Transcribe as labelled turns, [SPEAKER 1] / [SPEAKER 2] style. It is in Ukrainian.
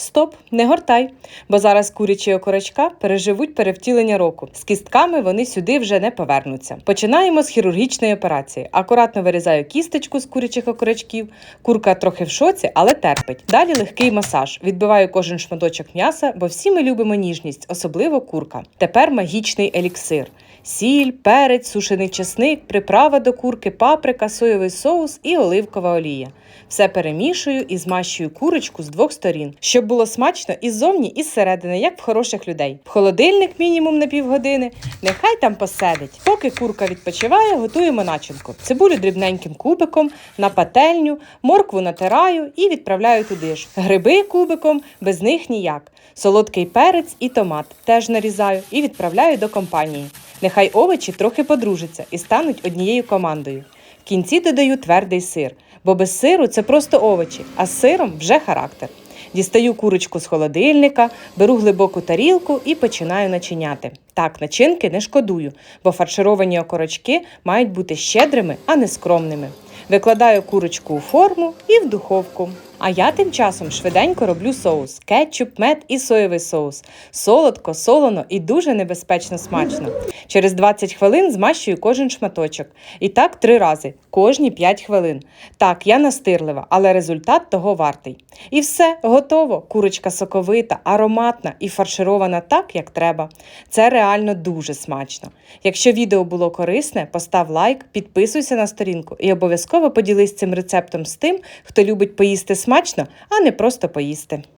[SPEAKER 1] Стоп, не гортай, бо зараз курячі окорочка переживуть перевтілення року. З кістками вони сюди вже не повернуться. Починаємо з хірургічної операції. Акуратно вирізаю кісточку з курячих окорочків. Курка трохи в шоці, але терпить. Далі легкий масаж. Відбиваю кожен шматочок м'яса, бо всі ми любимо ніжність, особливо курка. Тепер магічний еліксир. Сіль, перець, сушений чесник, приправа до курки, паприка, соєвий соус і оливкова олія. Все перемішую і змащую курочку з двох сторін, щоб було смачно і ззовні, і зсередини, як в хороших людей. В холодильник мінімум на півгодини. Нехай там посидить. Поки курка відпочиває, готуємо начинку. Цибулю дрібненьким кубиком, на пательню, моркву натираю і відправляю туди ж. Гриби кубиком, без них ніяк. Солодкий перець і томат теж нарізаю і відправляю до компанії. Нехай овочі трохи подружаться і стануть однією командою. В кінці додаю твердий сир, бо без сиру це просто овочі, а з сиром вже характер. Дістаю курочку з холодильника, беру глибоку тарілку і починаю начиняти. Так, начинки не шкодую, бо фаршировані окорочки мають бути щедрими, а не скромними. Викладаю курочку у форму і в духовку. А я тим часом швиденько роблю соус: кетчуп, мед і соєвий соус. Солодко, солоно і дуже небезпечно смачно. Через 20 хвилин змащую кожен шматочок. І так три рази, кожні 5 хвилин. Так, я настирлива, але результат того вартий. І все, готово. Курочка соковита, ароматна і фарширована так, як треба. Це реально дуже смачно. Якщо відео було корисне, постав лайк, підписуйся на сторінку і обов'язково поділись цим рецептом з тим, хто любить поїсти смачно, а не просто поїсти.